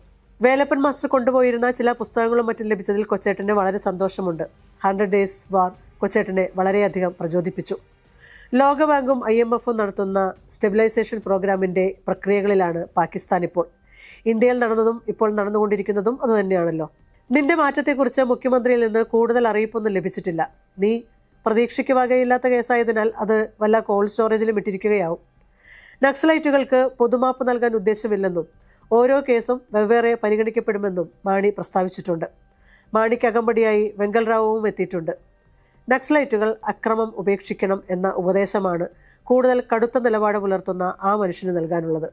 വേലപ്പൻ മാസ്റ്റർ കൊണ്ടുപോയിരുന്ന ചില പുസ്തകങ്ങളും മറ്റും ലഭിച്ചതിൽ കൊച്ചേട്ടന് വളരെ സന്തോഷമുണ്ട്. ഹൺഡ്രഡ് ഡേയ്സ് വാർ കൊച്ചേട്ടനെ വളരെയധികം പ്രചോദിപ്പിച്ചു. ലോകബാങ്കും ഐ എം എഫും നടത്തുന്ന സ്റ്റെബിലൈസേഷൻ പ്രോഗ്രാമിന്റെ പ്രക്രിയകളിലാണ് പാകിസ്ഥാൻ ഇപ്പോൾ ഇന്ത്യയിൽ നടന്നതും ഇപ്പോൾ നടന്നുകൊണ്ടിരിക്കുന്നതും അതുതന്നെയാണല്ലോ നിന്റെ മാറ്റത്തെക്കുറിച്ച് മുഖ്യമന്ത്രിയിൽ നിന്ന് കൂടുതൽ അറിയിപ്പൊന്നും ലഭിച്ചിട്ടില്ല. നീ പ്രതീക്ഷയ്ക്ക് വകയില്ലാത്ത കേസായതിനാൽ അത് വല്ല കോൾഡ് സ്റ്റോറേജിലും ഇട്ടിരിക്കുകയാവും. നക്സലൈറ്റുകൾക്ക് പൊതുമാപ്പ് നൽകാൻ ഉദ്ദേശമില്ലെന്നും ഓരോ കേസും വെവ്വേറെ പരിഗണിക്കപ്പെടുമെന്നും മാണി പ്രസ്താവിച്ചിട്ടുണ്ട്. മാണിക്ക് അകമ്പടിയായി വെങ്കൽറാവുവും എത്തിയിട്ടുണ്ട്. നക്സലൈറ്റുകൾ അക്രമം ഉപേക്ഷിക്കണം എന്ന ഉപദേശമാണ് കൂടുതൽ കടുത്ത നിലപാട് പുലർത്തുന്ന ആ മനുഷ്യന് നൽകാനുള്ളത്.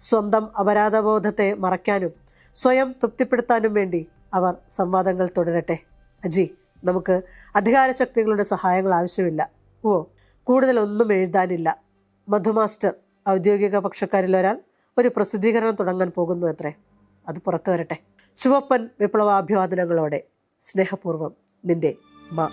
സ്വന്തം അപരാധബോധത്തെ മറയ്ക്കാനും സ്വയം തൃപ്തിപ്പെടുത്താനും വേണ്ടി അവർ സംവാദങ്ങൾ തുടരട്ടെ. അജി നമുക്ക് അധികാരശക്തികളുടെ സഹായങ്ങൾ ആവശ്യമില്ല. ഓ കൂടുതലൊന്നും എഴുതാനില്ല. മധുമാസ്റ്റർ ഔദ്യോഗിക പക്ഷക്കാരിൽ ഒരാൾ ഒരു പ്രസിദ്ധീകരണം തുടങ്ങാൻ പോകുന്നു അത്രേ. അത് പുറത്തു വരട്ടെ. ചുവപ്പൻ വിപ്ലവാഭിവാദനങ്ങളോടെ സ്നേഹപൂർവം നിന്റെ മാ